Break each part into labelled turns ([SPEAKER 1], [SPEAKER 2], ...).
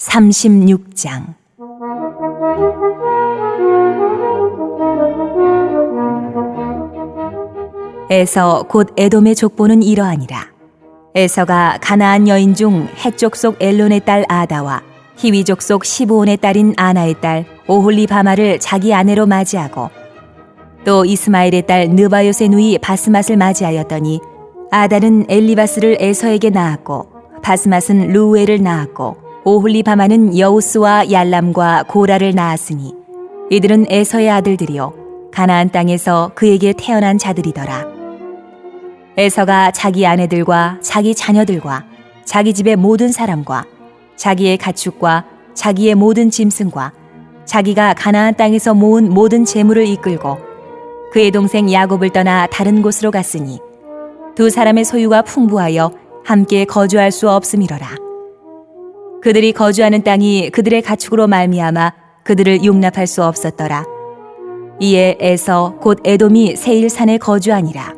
[SPEAKER 1] 36장 에서 곧 에돔의 족보는 이러하니라. 에서가 가나안 여인 중 해족 속 엘론의 딸 아다와 히위족 속 시브온의 딸인 아나의 딸 오홀리 바마를 자기 아내로 맞이하고 또 이스마엘의 딸 느바요의 누이 바스맛을 맞이하였더니 아다는 엘리바스를 에서에게 낳았고 바스맛은 루우엘을 낳았고 오홀리바마는 여우스와 얄람과 고라를 낳았으니 이들은 에서의 아들들이요 가나안 땅에서 그에게 태어난 자들이더라. 에서가 자기 아내들과 자기 자녀들과 자기 집의 모든 사람과 자기의 가축과 자기의 모든 짐승과 자기가 가나안 땅에서 모은 모든 재물을 이끌고 그의 동생 야곱을 떠나 다른 곳으로 갔으니 두 사람의 소유가 풍부하여 함께 거주할 수 없음이로라. 그들이 거주하는 땅이 그들의 가축으로 말미암아 그들을 용납할 수 없었더라. 이에 에서 곧 에돔이 세일 산에 거주하니라.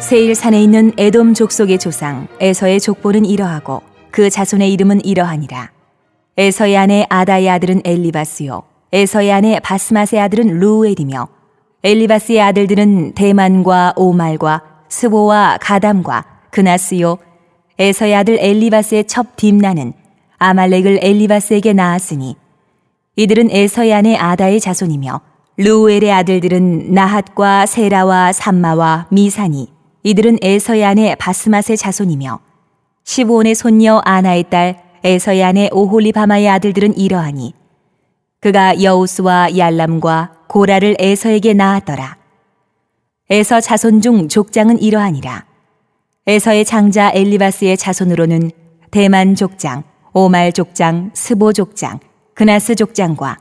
[SPEAKER 1] 세일 산에 있는 에돔 족속의 조상 에서의 족보는 이러하고 그 자손의 이름은 이러하니라. 에서의 아내 아다의 아들은 엘리바스요. 에서의 아내 바스맛의 아들은 루엘이며 엘리바스의 아들들은 대만과 오말과 스보와 가담과 그나스요. 에서의 아들 엘리바스의 첩 딥나는 아말렉을 엘리바스에게 낳았으니 이들은 에서의 아내 아다의 자손이며 루엘의 아들들은 나핫과 세라와 삼마와 미사니 이들은 에서의 아내 바스맛의 자손이며 시브온의 손녀 아나의 딸 에서의 아내 오홀리바마의 아들들은 이러하니 그가 여우스와 얄람과 고라를 에서에게 낳았더라. 에서 자손 중 족장은 이러하니라. 에서의 장자 엘리바스의 자손으로는 대만 족장, 오말 족장, 스보 족장, 그나스 족장과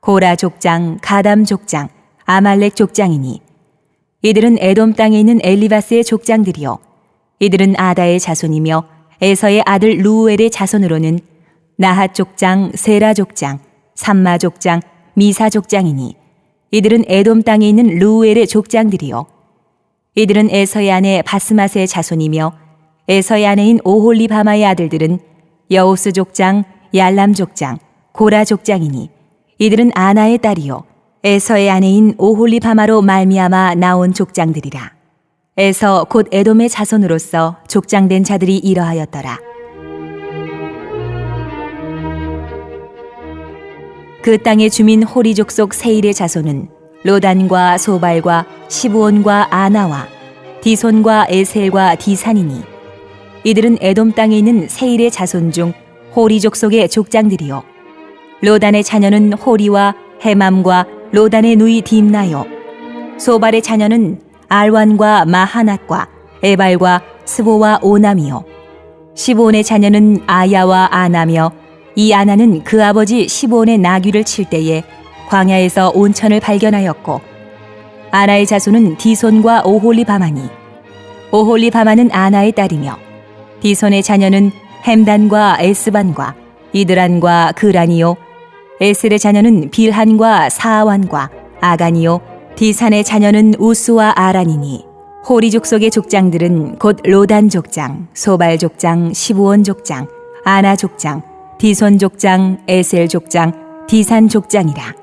[SPEAKER 1] 고라 족장, 가담 족장, 아말렉 족장이니 이들은 에돔 땅에 있는 엘리바스의 족장들이요 이들은 아다의 자손이며 에서의 아들 루우엘의 자손으로는 나핫 족장, 세라 족장, 삼마 족장, 미사 족장이니 이들은 에돔 땅에 있는 루우엘의 족장들이요 이들은 에서의 아내 바스맛의 자손이며 에서의 아내인 오홀리바마의 아들들은 여우스 족장, 얄람 족장, 고라 족장이니 이들은 아나의 딸이요 에서의 아내인 오홀리바마로 말미암아 나온 족장들이라. 에서 곧 에돔의 자손으로서 족장된 자들이 이러하였더라. 그 땅의 주민 호리족 속 세일의 자손은 로단과 소발과 시부온과 아나와 디손과 에셀과 디산이니 이들은 에돔 땅에 있는 세일의 자손 중 호리족 속의 족장들이요. 로단의 자녀는 호리와 해맘과 로단의 누이 딥나요. 소발의 자녀는 알완과 마하낫과 에발과 스보와 오남이요. 시보온의 자녀는 아야와 아나며 이 아나는 그 아버지 시보온의 나귀를 칠 때에 광야에서 온천을 발견하였고 아나의 자손은 디손과 오홀리바마니 오홀리바마는 아나의 딸이며 디손의 자녀는 햄단과 에스반과 이드란과 그란이요 에셀의 자녀는 빌한과 사완과 아간이요 디산의 자녀는 우스와 아란이니 호리 족 속의 족장들은 곧 로단 족장, 소발 족장, 시부온 족장, 아나 족장, 디손 족장, 에셀 족장, 디산 족장이라.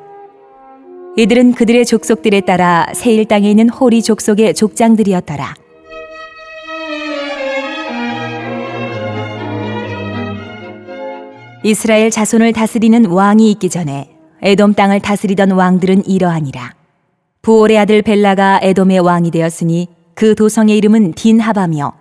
[SPEAKER 1] 이들은 그들의 족속들에 따라 세일 땅에 있는 호리 족속의 족장들이었더라. 이스라엘 자손을 다스리는 왕이 있기 전에 에돔 땅을 다스리던 왕들은 이러하니라. 부올의 아들 벨라가 에돔의 왕이 되었으니 그 도성의 이름은 딘하바며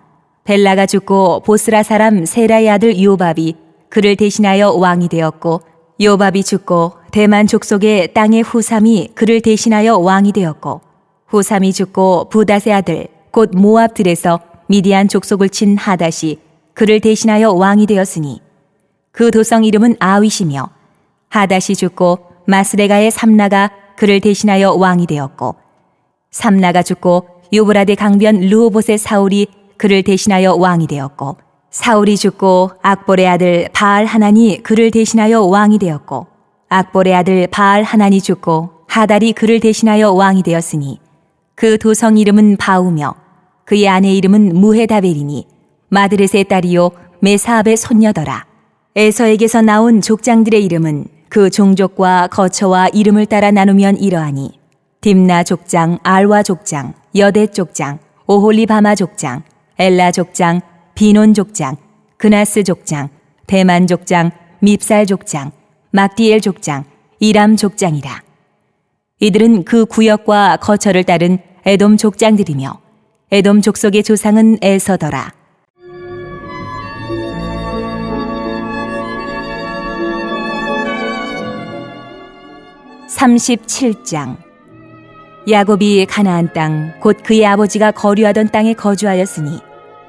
[SPEAKER 1] 벨라가 죽고 보스라 사람 세라의 아들 요밥이 그를 대신하여 왕이 되었고 요밥이 죽고 대만 족속의 땅의 후삼이 그를 대신하여 왕이 되었고 후삼이 죽고 부닷의 아들 곧 모압들에서 미디안 족속을 친 하닷이 그를 대신하여 왕이 되었으니 그 도성 이름은 아윗이며 하닷이 죽고 마스레가의 삼나가 그를 대신하여 왕이 되었고 삼나가 죽고 유브라데 강변 루오봇의 사울이 그를 대신하여 왕이 되었고 사울이 죽고 악볼의 아들 바알 하나니 그를 대신하여 왕이 되었고 악볼의 아들 바알 하나니 죽고 하달이 그를 대신하여 왕이 되었으니 그 도성 이름은 바우며 그의 아내 이름은 무헤다벨이니 마드렛의 딸이요 메사압의 손녀더라. 에서에게서 나온 족장들의 이름은 그 종족과 거처와 이름을 따라 나누면 이러하니 딥나 족장, 알와 족장, 여대 족장, 오홀리바마 족장, 엘라 족장, 비논 족장, 그나스 족장, 대만 족장, 밉살 족장, 막디엘 족장, 이람 족장이라. 이들은 그 구역과 거처를 따른 에돔 족장들이며 에돔 족속의 조상은 에서더라. 37장 야곱이 가나안 땅 곧 그의 아버지가 거류하던 땅에 거주하였으니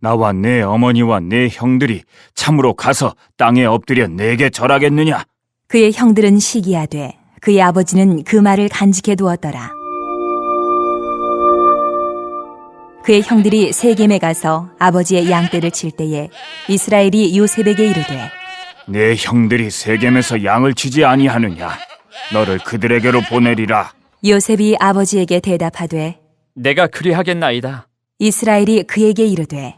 [SPEAKER 2] 나와 내 어머니와 내 형들이 참으로 가서 땅에 엎드려 내게 절하겠느냐?
[SPEAKER 1] 그의 형들은 시기하되 그의 아버지는 그 말을 간직해 두었더라 그의 형들이 세겜에 가서 아버지의 양떼를 칠 때에 이스라엘이 요셉에게 이르되
[SPEAKER 2] 내 형들이 세겜에서 양을 치지 아니하느냐? 너를 그들에게로 보내리라.
[SPEAKER 1] 요셉이 아버지에게 대답하되
[SPEAKER 3] 내가 그리하겠나이다.
[SPEAKER 1] 이스라엘이 그에게 이르되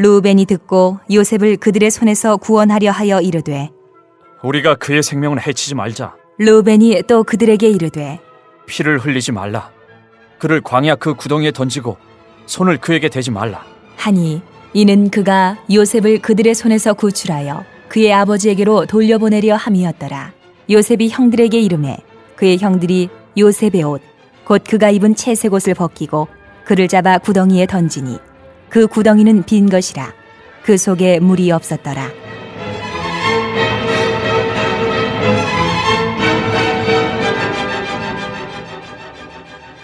[SPEAKER 1] 루벤이 듣고 요셉을 그들의 손에서 구원하려 하여 이르되
[SPEAKER 3] 우리가 그의 생명을 해치지 말자.
[SPEAKER 1] 루벤이 또 그들에게 이르되
[SPEAKER 3] 피를 흘리지 말라. 그를 광야 그 구덩이에 던지고 손을 그에게 대지 말라.
[SPEAKER 1] 하니 이는 그가 요셉을 그들의 손에서 구출하여 그의 아버지에게로 돌려보내려 함이었더라. 요셉이 형들에게 이름해 그의 형들이 요셉의 옷, 곧 그가 입은 채색 옷을 벗기고 그를 잡아 구덩이에 던지니 그 구덩이는 빈 것이라. 그 속에 물이 없었더라.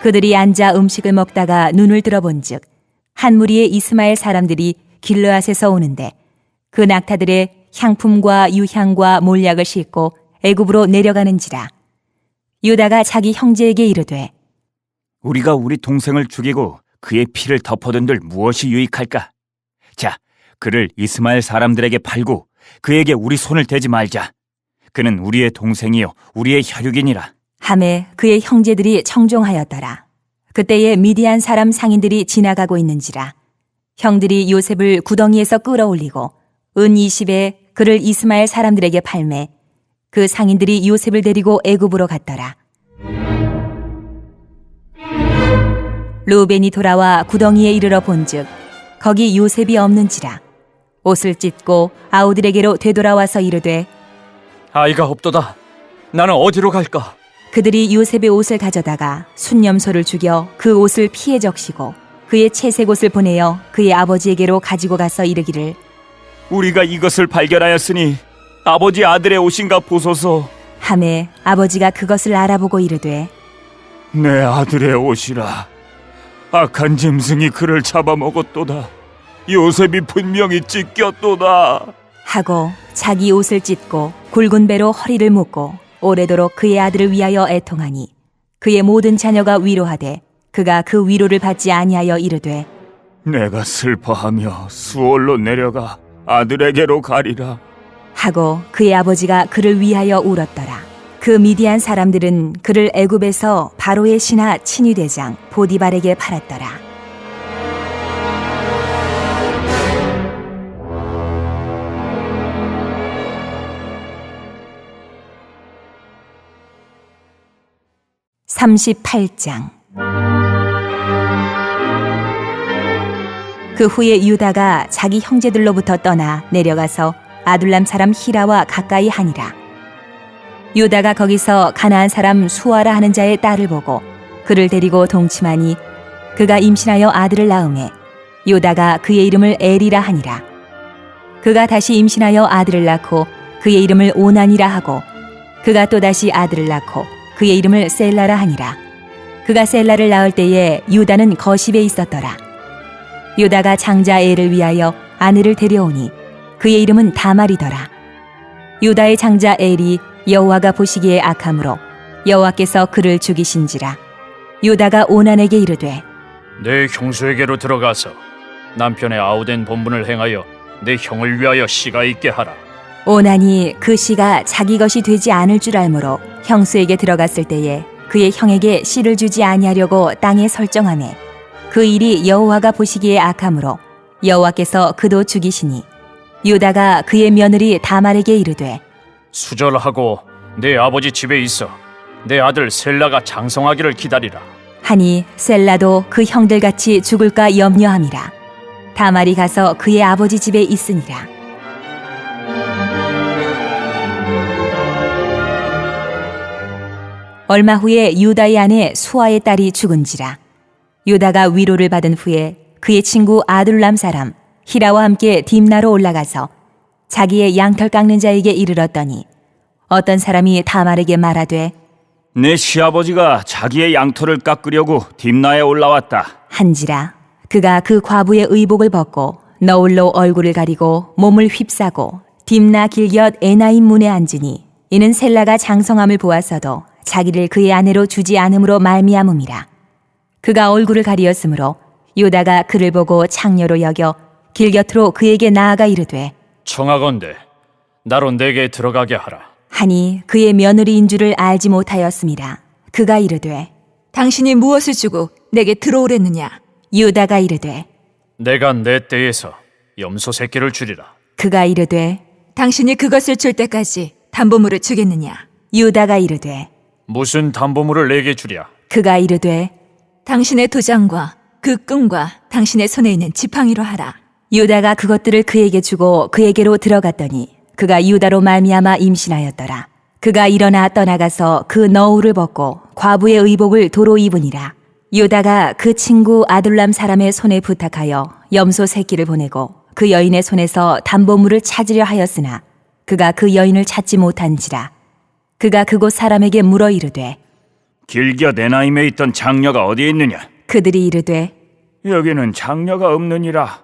[SPEAKER 1] 그들이 앉아 음식을 먹다가 눈을 들어본즉 한 무리의 이스마엘 사람들이 길르앗에서 오는데 그 낙타들의 향품과 유향과 몰약을 싣고 애굽으로 내려가는지라 유다가 자기 형제에게 이르되
[SPEAKER 2] 우리가 우리 동생을 죽이고 그의 피를 덮어둔들 무엇이 유익할까? 자, 그를 이스마엘 사람들에게 팔고 그에게 우리 손을 대지 말자. 그는 우리의 동생이요 우리의 혈육이니라.
[SPEAKER 1] 함에 그의 형제들이 청종하였더라 그때에 미디안 사람 상인들이 지나가고 있는지라 형들이 요셉을 구덩이에서 끌어올리고 은 20에 그를 이스마엘 사람들에게 팔매 그 상인들이 요셉을 데리고 애굽으로 갔더라. 루벤이 돌아와 구덩이에 이르러 본즉 거기 요셉이 없는지라 옷을 찢고 아우들에게로 되돌아와서 이르되
[SPEAKER 3] 아이가 없도다. 나는 어디로 갈까?
[SPEAKER 1] 그들이 요셉의 옷을 가져다가 순념소를 죽여 그 옷을 피해 적시고 그의 채색 옷을 보내어 그의 아버지에게로 가지고 가서 이르기를
[SPEAKER 2] 우리가 이것을 발견하였으니 아버지 아들의 옷인가 보소서.
[SPEAKER 1] 함에 아버지가 그것을 알아보고 이르되
[SPEAKER 2] 내 아들의 옷이라. 악한 짐승이 그를 잡아먹었도다. 요셉이 분명히 찢겼도다.
[SPEAKER 1] 하고 자기 옷을 찢고 굵은 배로 허리를 묶고 오래도록 그의 아들을 위하여 애통하니 그의 모든 자녀가 위로하되 그가 그 위로를 받지 아니하여 이르되
[SPEAKER 2] 내가 슬퍼하며 수월로 내려가 아들에게로 가리라.
[SPEAKER 1] 하고 그의 아버지가 그를 위하여 울었더라. 그 미디안 사람들은 그를 애굽에서 바로의 신하 친위대장 보디발에게 팔았더라. (38장) 그 후에 유다가 자기 형제들로부터 떠나 내려가서 아둘람 사람 히라와 가까이 하니라. 유다가 거기서 가나안 사람 수아라 하는 자의 딸을 보고 그를 데리고 동침하니 그가 임신하여 아들을 낳음에 유다가 그의 이름을 에리라 하니라. 그가 다시 임신하여 아들을 낳고 그의 이름을 오난이라 하고 그가 또 다시 아들을 낳고 그의 이름을 셀라라 하니라. 그가 셀라를 낳을 때에 유다는 거십에 있었더라. 유다가 장자 엘을 위하여 아내를 데려오니 그의 이름은 다말이더라. 유다의 장자 엘이 여호와가 보시기에 악함으로 여호와께서 그를 죽이신지라. 유다가 오난에게 이르되
[SPEAKER 3] 내 형수에게로 들어가서 남편의 아우된 본분을 행하여 내 형을 위하여 씨가 있게 하라.
[SPEAKER 1] 오난이 그 씨가 자기 것이 되지 않을 줄 알므로 형수에게 들어갔을 때에 그의 형에게 씨를 주지 아니하려고 땅에 설정하매 그 일이 여호와가 보시기에 악함으로 여호와께서 그도 죽이시니 유다가 그의 며느리 다말에게 이르되
[SPEAKER 3] 수절하고 내 아버지 집에 있어 내 아들 셀라가 장성하기를 기다리라.
[SPEAKER 1] 하니 셀라도 그 형들같이 죽을까 염려함이라. 다말이 가서 그의 아버지 집에 있으니라. 얼마 후에 유다의 아내 수아의 딸이 죽은지라. 유다가 위로를 받은 후에 그의 친구 아둘람 사람 히라와 함께 딥나로 올라가서 자기의 양털 깎는 자에게 이르렀더니 어떤 사람이 다말에게 말하되
[SPEAKER 2] 내 시아버지가 자기의 양털을 깎으려고 딥나에 올라왔다.
[SPEAKER 1] 한지라 그가 그 과부의 의복을 벗고 너울로 얼굴을 가리고 몸을 휩싸고 딥나 길곁 에나임 문에 앉으니 이는 셀라가 장성함을 보았어도 자기를 그의 아내로 주지 않음으로 말미암음이라 그가 얼굴을 가리었으므로 요다가 그를 보고 창녀로 여겨 길 곁으로 그에게 나아가 이르되
[SPEAKER 3] 청하건대 나로 내게 들어가게 하라.
[SPEAKER 1] 하니 그의 며느리인 줄을 알지 못하였습니다 그가 이르되
[SPEAKER 4] 당신이 무엇을 주고 내게 들어오랬느냐?
[SPEAKER 1] 유다가 이르되
[SPEAKER 3] 내가 내 때에서 염소 새끼를 주리라.
[SPEAKER 1] 그가 이르되
[SPEAKER 4] 당신이 그것을 줄 때까지 담보물을 주겠느냐?
[SPEAKER 1] 유다가 이르되
[SPEAKER 3] 무슨 담보물을 내게 주랴?
[SPEAKER 1] 그가 이르되
[SPEAKER 4] 당신의 도장과 그 끈과 당신의 손에 있는 지팡이로 하라.
[SPEAKER 1] 유다가 그것들을 그에게 주고 그에게로 들어갔더니 그가 유다로 말미암아 임신하였더라. 그가 일어나 떠나가서 그 너울을 벗고 과부의 의복을 도로 입으니라. 유다가 그 친구 아둘람 사람의 손에 부탁하여 염소 새끼를 보내고 그 여인의 손에서 담보물을 찾으려 하였으나 그가 그 여인을 찾지 못한지라. 그가 그곳 사람에게 물어 이르되
[SPEAKER 2] 길곁 에나임에 있던 장녀가 어디 있느냐?
[SPEAKER 1] 그들이 이르되
[SPEAKER 2] 여기는 장녀가 없느니라.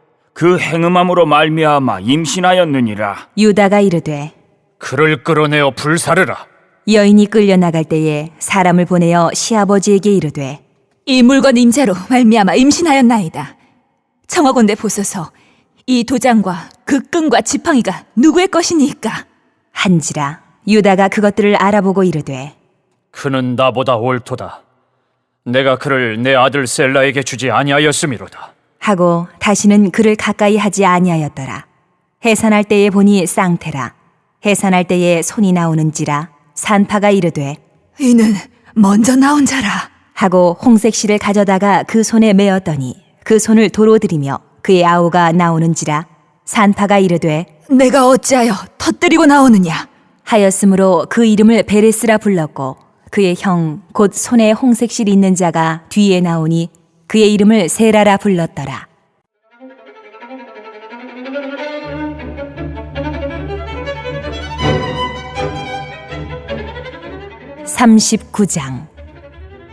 [SPEAKER 2] 그 행음함으로 말미암아 임신하였느니라.
[SPEAKER 1] 유다가 이르되
[SPEAKER 3] 그를 끌어내어 불사르라.
[SPEAKER 1] 여인이 끌려 나갈 때에 사람을 보내어 시아버지에게 이르되
[SPEAKER 4] 이 물건 임자로 말미암아 임신하였나이다. 청하건대 보소서 이 도장과 그 끈과 지팡이가 누구의 것이니까?
[SPEAKER 1] 한지라 유다가 그것들을 알아보고 이르되
[SPEAKER 3] 그는 나보다 옳도다. 내가 그를 내 아들 셀라에게 주지 아니하였음이로다.
[SPEAKER 1] 하고 다시는 그를 가까이 하지 아니하였더라. 해산할 때에 보니 쌍태라. 해산할 때에 손이 나오는지라 산파가 이르되
[SPEAKER 4] 이는 먼저 나온 자라.
[SPEAKER 1] 하고 홍색실을 가져다가 그 손에 메었더니 그 손을 도로 들이며 그의 아우가 나오는지라 산파가 이르되
[SPEAKER 4] 내가 어찌하여 터뜨리고 나오느냐?
[SPEAKER 1] 하였으므로 그 이름을 베레스라 불렀고 그의 형 곧 손에 홍색실이 있는 자가 뒤에 나오니 그의 이름을 세라라 불렀더라. 삼십구 장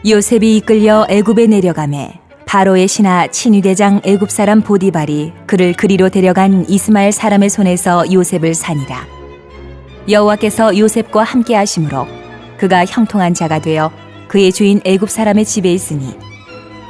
[SPEAKER 1] 요셉이 이끌려 애굽에 내려가매 바로의 신하 친위대장 애굽 사람 보디발이 그를 그리로 데려간 이스마엘 사람의 손에서 요셉을 산이라. 여호와께서 요셉과 함께 하심으로 그가 형통한 자가 되어 그의 주인 애굽 사람의 집에 있으니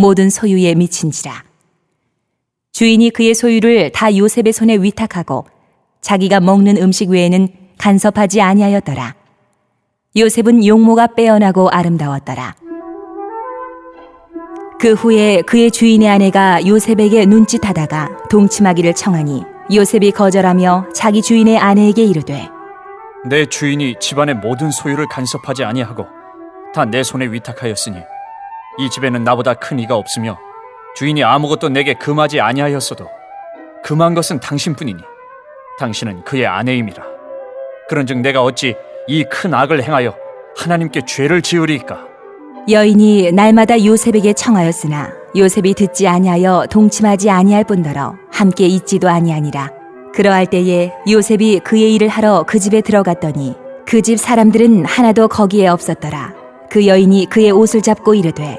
[SPEAKER 1] 모든 소유에 미친지라. 주인이 그의 소유를 다 요셉의 손에 위탁하고 자기가 먹는 음식 외에는 간섭하지 아니하였더라. 요셉은 용모가 빼어나고 아름다웠더라. 그 후에 그의 주인의 아내가 요셉에게 눈짓하다가 동침하기를 청하니 요셉이 거절하며 자기 주인의 아내에게 이르되
[SPEAKER 3] 내 주인이 집안의 모든 소유를 간섭하지 아니하고 다 내 손에 위탁하였으니 이 집에는 나보다 큰 이가 없으며 주인이 아무것도 내게 금하지 아니하였어도 금한 것은 당신뿐이니 당신은 그의 아내임이라. 그런즉 내가 어찌 이 큰 악을 행하여 하나님께 죄를 지으리이까?
[SPEAKER 1] 여인이 날마다 요셉에게 청하였으나 요셉이 듣지 아니하여 동침하지 아니할 뿐더러 함께 있지도 아니하니라. 그러할 때에 요셉이 그의 일을 하러 그 집에 들어갔더니 그 집 사람들은 하나도 거기에 없었더라. 그 여인이 그의 옷을 잡고 이르되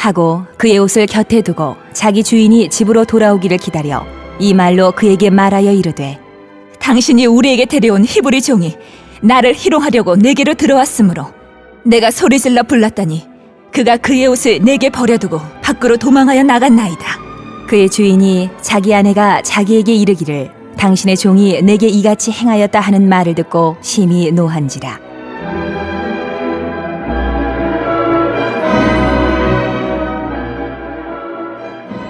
[SPEAKER 1] 하고 그의 옷을 곁에 두고 자기 주인이 집으로 돌아오기를 기다려 이 말로 그에게 말하여 이르되
[SPEAKER 4] 당신이 우리에게 데려온 히브리 종이 나를 희롱하려고 내게로 들어왔으므로 내가 소리 질러 불렀더니 그가 그의 옷을 내게 버려두고 밖으로 도망하여 나갔나이다.
[SPEAKER 1] 그의 주인이 자기 아내가 자기에게 이르기를 당신의 종이 내게 이같이 행하였다 하는 말을 듣고 심히 노한지라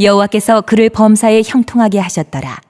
[SPEAKER 1] 여호와께서 그를 범사에 형통하게 하셨더라